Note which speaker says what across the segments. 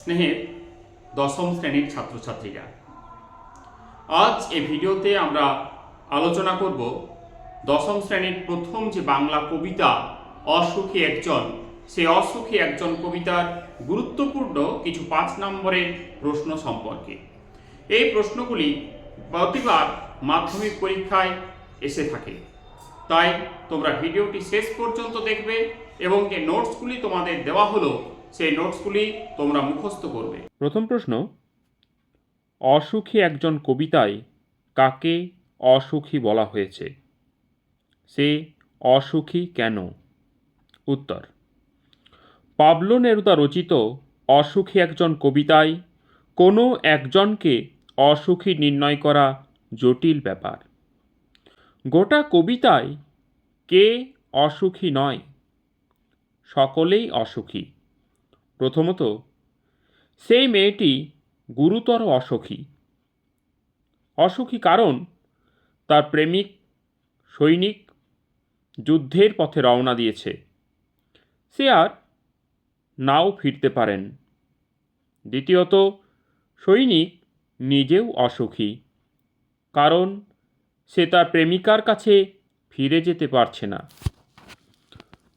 Speaker 1: স্নেহের দশম শ্রেণির ছাত্রছাত্রীরা। আজ এই ভিডিওতে আমরা আলোচনা করব দশম শ্রেণির প্রথম যে বাংলা কবিতা, অসুখী একজন, সেই অসুখী একজন কবিতার গুরুত্বপূর্ণ কিছু পাঁচ নম্বরের প্রশ্ন সম্পর্কে। এই প্রশ্নগুলি প্রতিবার মাধ্যমিক পরীক্ষায় এসে থাকে। তাই তোমরা ভিডিওটি শেষ পর্যন্ত দেখবে এবং যে নোটসগুলি তোমাদের দেওয়া হলো সেই নোটসগুলি তোমরা মুখস্থ করবে।
Speaker 2: প্রথম প্রশ্ন, অসুখী একজন কবিতায় কাকে অসুখী বলা হয়েছে? সে অসুখী কেন? উত্তর, পাবলো নেরুদা রচিত অসুখী একজন কবিতায় কোনো একজনকে অসুখী নির্ণয় করা জটিল ব্যাপার। গোটা কবিতায় কে অসুখী নয়, সকলেই অসুখী। প্রথমত, সেই মেয়েটি গুরুতর অসুখী। অসুখী কারণ, তার প্রেমিক, সৈনিক যুদ্ধের পথে রওনা দিয়েছে। সে আর নাও ফিরতে পারেন। দ্বিতীয়ত, সৈনিক নিজেও অসুখী, কারণ সে তার প্রেমিকার কাছে ফিরে যেতে পারছে না।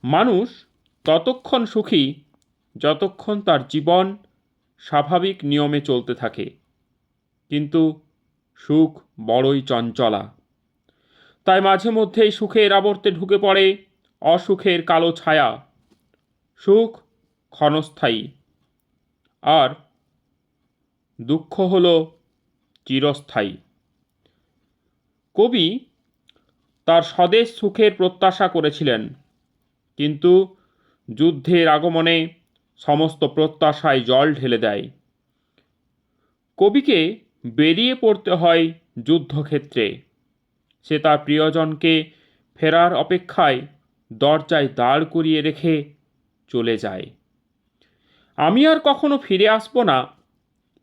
Speaker 2: মানুষ ততক্ষণ সুখী যতক্ষণ তার জীবন স্বাভাবিক নিয়মে চলতে থাকে। কিন্তু সুখ বড়ই চঞ্চলা। তাই মাঝে মধ্যেই সুখের আবর্তে ঢুকে পড়ে অসুখের কালো ছায়া। সুখ ক্ষণস্থায়ী। আর দুঃখ হল চিরস্থায়ী। কবি তার স্বদেশ সুখের প্রত্যাশা করেছিলেন, কিন্তু যুদ্ধের আগমনে সমস্ত প্রত্যাশায় জল ঢেলে দেয়। কবিকে বেরিয়ে পড়তে হয় যুদ্ধক্ষেত্রে। সে তার প্রিয়জনকে ফেরার অপেক্ষায় দরজায় দাঁড় করিয়ে রেখে চলে যায়। আমি আর কখনো ফিরে আসব না।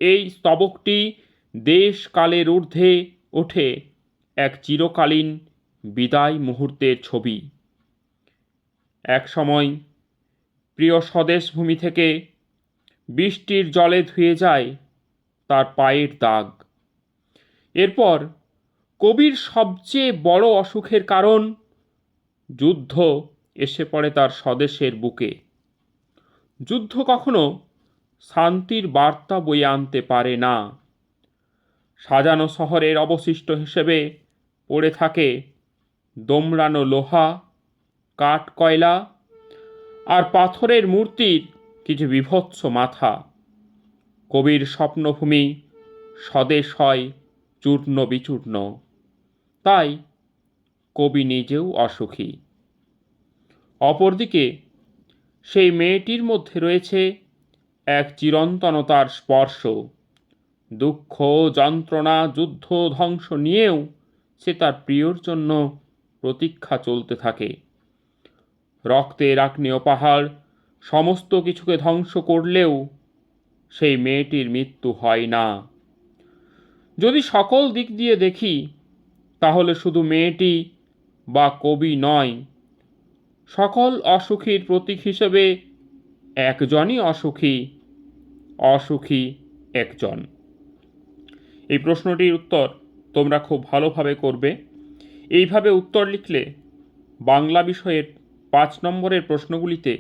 Speaker 2: এই স্তবকটি দেশকালের ঊর্ধ্বে ওঠে এক চিরকালীন বিদায় মুহূর্তের ছবি। এক সময় প্রিয় স্বদেশভূমি থেকে বৃষ্টির জলে ধুয়ে যায় তার পায়ের দাগ। এরপর কবির সবচেয়ে বড় অসুখের কারণ, যুদ্ধ এসে পড়ে তার স্বদেশের বুকে। যুদ্ধ কখনো শান্তির বার্তা বয়ে আনতে পারে না। সাজানো শহরের অবশিষ্ট হিসেবে পড়ে থাকে দোমড়ানো লোহা, কাঠ কয়লা আর পাথরের মূর্তির কিছু বিভৎস মাথা। কবির স্বপ্নভূমি স্বদেশ হয় চূর্ণ বিচূর্ণ। তাই কবি নিজেও অসুখী। অপরদিকে সেই মেয়েটির মধ্যে রয়েছে এক চিরন্তনতার স্পর্শ। দুঃখ, যন্ত্রণা, যুদ্ধ, ধ্বংস নিয়েও সে তার প্রিয়র জন্য প্রতীক্ষা চলতে থাকে। রক্তের আগ্নেয় পাহাড়, সমস্ত কিছুকে ধ্বংস করলেও সেই মেয়েটির মৃত্যু হয় না। যদি সকল দিক দিয়ে দেখি, তাহলে শুধু মেয়েটি বা কবি নয়, সকল অসুখীর প্রতীক হিসেবে একজনই অসুখী অসুখী একজন। এই প্রশ্নটির উত্তর তোমরা খুব ভালোভাবে করবে। এইভাবে উত্তর লিখলে বাংলা বিষয়ের পাঁচ নম্বরের প্রশ্নগুলিতে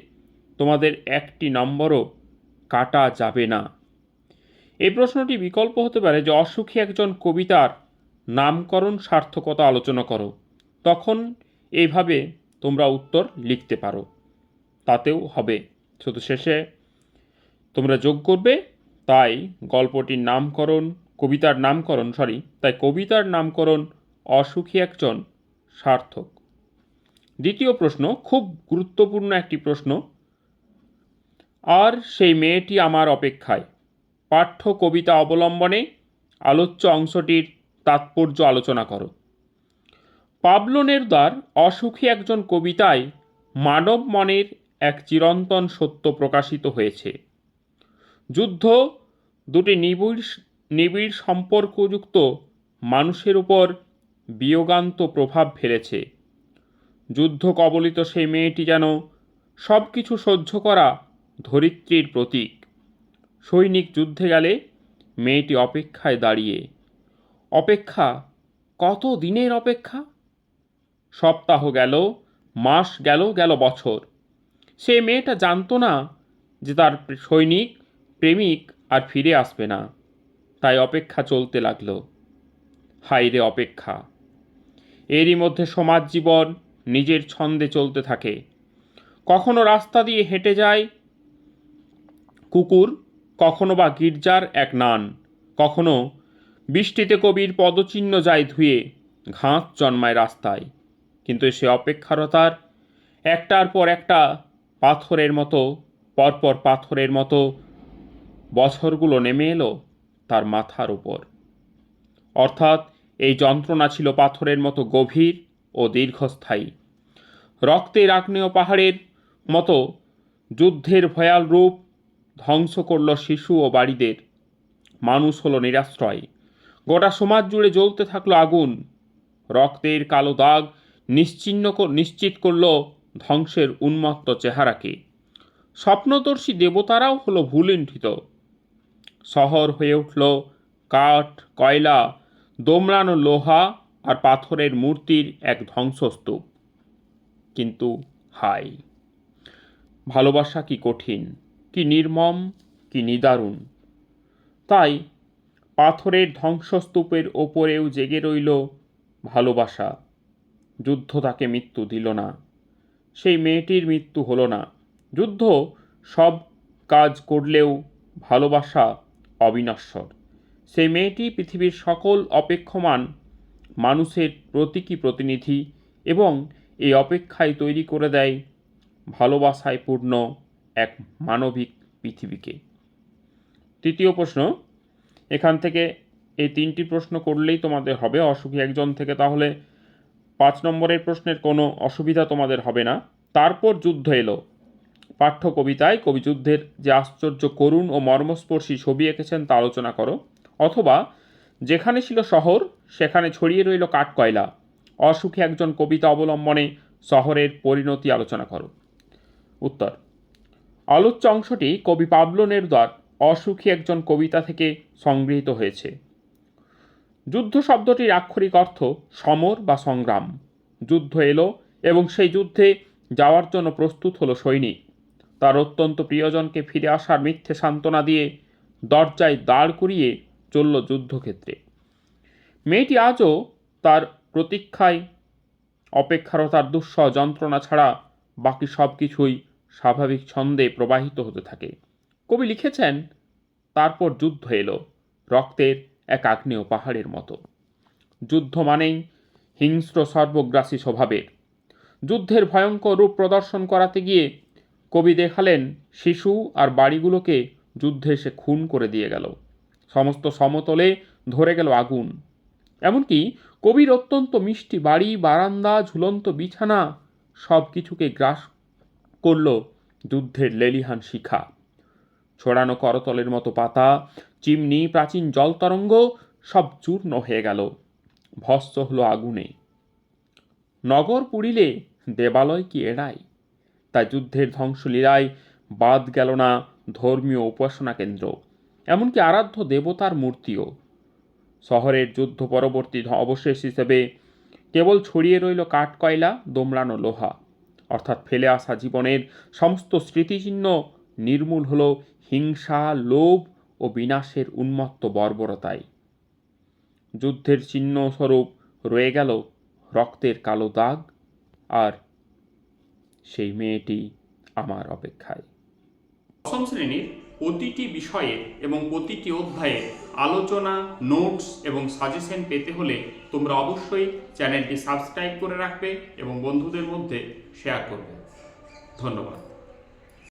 Speaker 2: তোমাদের একটি নম্বরও কাটা যাবে না। এই প্রশ্নটি বিকল্প হতে পারে যে অসুখী একজন কবিতার নামকরণ সার্থকতা আলোচনা করো। তখন এইভাবে তোমরা উত্তর লিখতে পারো। তাতেও হবে। শুধু শেষে তোমরা যোগ করবে, তাই গল্পটির নামকরণ, কবিতার নামকরণ সরি তাই কবিতার নামকরণ অসুখী একজন সার্থক। দ্বিতীয় প্রশ্ন, খুব গুরুত্বপূর্ণ একটি প্রশ্ন। আর সেই মেয়েটি আমার অপেক্ষায়। পাঠ্য, কবিতা অবলম্বনে আলোচ্য অংশটির তাৎপর্য আলোচনা করো। পাবলো নেরুদার অসুখী একজন কবিতায় মানব মনের এক চিরন্তন সত্য প্রকাশিত হয়েছে। যুদ্ধ দুটি নিবিড় নিবিড় সম্পর্কযুক্ত মানুষের উপর বিয়োগান্ত প্রভাব ফেলেছে। যুদ্ধ কবলিত সেই মেয়েটি যেন সব কিছু সহ্য করা ধরিত্রীর প্রতীক। সৈনিক যুদ্ধে গেলে মেয়েটি অপেক্ষায় দাঁড়িয়ে, অপেক্ষা? কত দিনের অপেক্ষা? সপ্তাহ গেল, মাস গেল গেল বছর। সে মেয়েটা জানতো না যে তার সৈনিক, প্রেমিক আর ফিরে আসবে না। তাই অপেক্ষা চলতে লাগল। হাইরে অপেক্ষা! এরই মধ্যে সমাজ জীবন নিজের ছন্দে চলতে থাকে। কখনো রাস্তা দিয়ে হেঁটে যায় কুকুর, কখনো বা গির্জার এক নান, কখনো বৃষ্টিতে কবির পদচিহ্ন যায় ধুয়ে ঘাস জন্মায় রাস্তায়। কিন্তু সে অপেক্ষারতার একটার পর একটা পাথরের মতো, পরপর পাথরের মতো বছরগুলো নেমে এলো তার মাথার উপর। অর্থাৎ এই যন্ত্রণা ছিল পাথরের মতো গভীর ও দীর্ঘস্থায়ী। রক্তের আগ্নেয় পাহাড়ের মতো যুদ্ধের ভয়াল রূপ ধ্বংস করল শিশু ও বাড়িদের। মানুষ হলো নিরাশ্রয়। গোটা সমাজ জুড়ে জ্বলতে থাকল আগুন। রক্তের কালো দাগ নিশ্চিন্ন নিশ্চিত করল ধ্বংসের উন্মত্ত চেহারাকে। স্বপ্নদর্শী দেবতারাও হলো ভুলুণ্ঠিত। শহর হয়ে উঠল কাঠ, কয়লা, দোমড়ানো লোহা আর পাথরের মূর্তির এক ধ্বংসস্তূপ। কিন্তু হাই, ভালোবাসা কি কঠিন, কি নির্মম, কি নিদারুণ? তাই পাথরের ধ্বংসস্তূপের ওপরেও জেগে রইল ভালোবাসা। যুদ্ধ তাকে মৃত্যু দিল না, সেই মেয়েটির মৃত্যু হলো না। যুদ্ধ সব কাজ করলেও ভালোবাসা অবিনশ্বর। সেই মেয়েটি পৃথিবীর সকল অপেক্ষমান মানুষের প্রতীকী প্রতিনিধি এবং এই অপেক্ষায় তৈরি করে দেয় ভালোবাসায় পূর্ণ এক মানবিক পৃথিবীকে। তৃতীয় প্রশ্ন, এখান থেকে এই তিনটি প্রশ্ন করলেই তোমাদের হবে অসুখী একজন থেকে, তাহলে পাঁচ নম্বরের প্রশ্নের কোনো অসুবিধা তোমাদের হবে না। তারপর যুদ্ধ এলো। পাঠ্য কবিতায় কবি যুদ্ধের যে আশ্চর্য করুণ ও মর্মস্পর্শী ছবি এঁকেছেন তা আলোচনা করো, অথবা যেখানে ছিল শহর, সেখানে ছড়িয়ে রইল কাঠকয়লা। অসুখী একজন কবিতা অবলম্বনে শহরের পরিণতি আলোচনা করো। উত্তর, আলোচ্য অংশটি কবি পাবলো নেরুদার অসুখী একজন কবিতা থেকে সংগৃহীত হয়েছে। যুদ্ধ শব্দটির আক্ষরিক অর্থ সমর বা সংগ্রাম। যুদ্ধ এলো এবং সেই যুদ্ধে যাওয়ার জন্য প্রস্তুত হলো সৈনিক। তার অত্যন্ত প্রিয়জনকে ফিরে আসার মিথ্যে সান্ত্বনা দিয়ে দরজায় দাঁড় করিয়ে চলল যুদ্ধক্ষেত্রে। মেয়েটি আজও তার প্রতীক্ষায় অপেক্ষারতার দুঃসহ যন্ত্রণা ছাড়া বাকি সব কিছুই স্বাভাবিক ছন্দে প্রবাহিত হতে থাকে। কবি লিখেছেন, তারপর যুদ্ধ এলো, রক্তের এক আগ্নেয় পাহাড়ের মতো। যুদ্ধ মানেই হিংস্র সর্বগ্রাসী স্বভাবের। যুদ্ধের ভয়ঙ্কর রূপ প্রদর্শন করাতে গিয়ে কবি দেখালেন, শিশু আর বাড়িগুলোকে যুদ্ধে সে খুন করে দিয়ে গেল। সমস্ত সমতলে ধরে গেল আগুন। এমনকি কবির অত্যন্ত মিষ্টি বাড়ি, বারান্দা, ঝুলন্ত বিছানা সব কিছুকে গ্রাস করল যুদ্ধের লেলিহান শিখা। ছড়ানো করতলের মতো পাতা, চিমনি, প্রাচীন জলতরঙ্গ সব চূর্ণ হয়ে গেল। ভস্য হলো আগুনে। নগর পুড়িলে দেবালয় কি এড়ায় তাই যুদ্ধের ধ্বংসলীলায় বাদ গেল না ধর্মীয় উপাসনা কেন্দ্র। এমনকি আরাধ্য দেবতার মূর্তিও। শহরের যুদ্ধ পরবর্তী অবশেষ হিসেবে কেবল ছড়িয়ে রইল কাঠকয়লা, দোমড়ানো লোহা। অর্থাৎ ফেলে আসা জীবনের সমস্ত স্মৃতিচিহ্ন নির্মূল হল হিংসা, লোভ ও বিনাশের উন্মত্ত বর্বরতায়। যুদ্ধের চিহ্ন স্বরূপ রয়ে গেল রক্তের কালো দাগ আর সেই মেয়েটি আমার অপেক্ষায়।
Speaker 1: শ্রেণির প্রতিটি বিষয়ে এবং প্রতিটি অধ্যায়ে আলোচনা নোটস এবং সাজেশন পেতে হলে তোমরা অবশ্যই চ্যানেলটি সাবস্ক্রাইব করে রাখবে এবং বন্ধুদের মধ্যে শেয়ার করবে। ধন্যবাদ।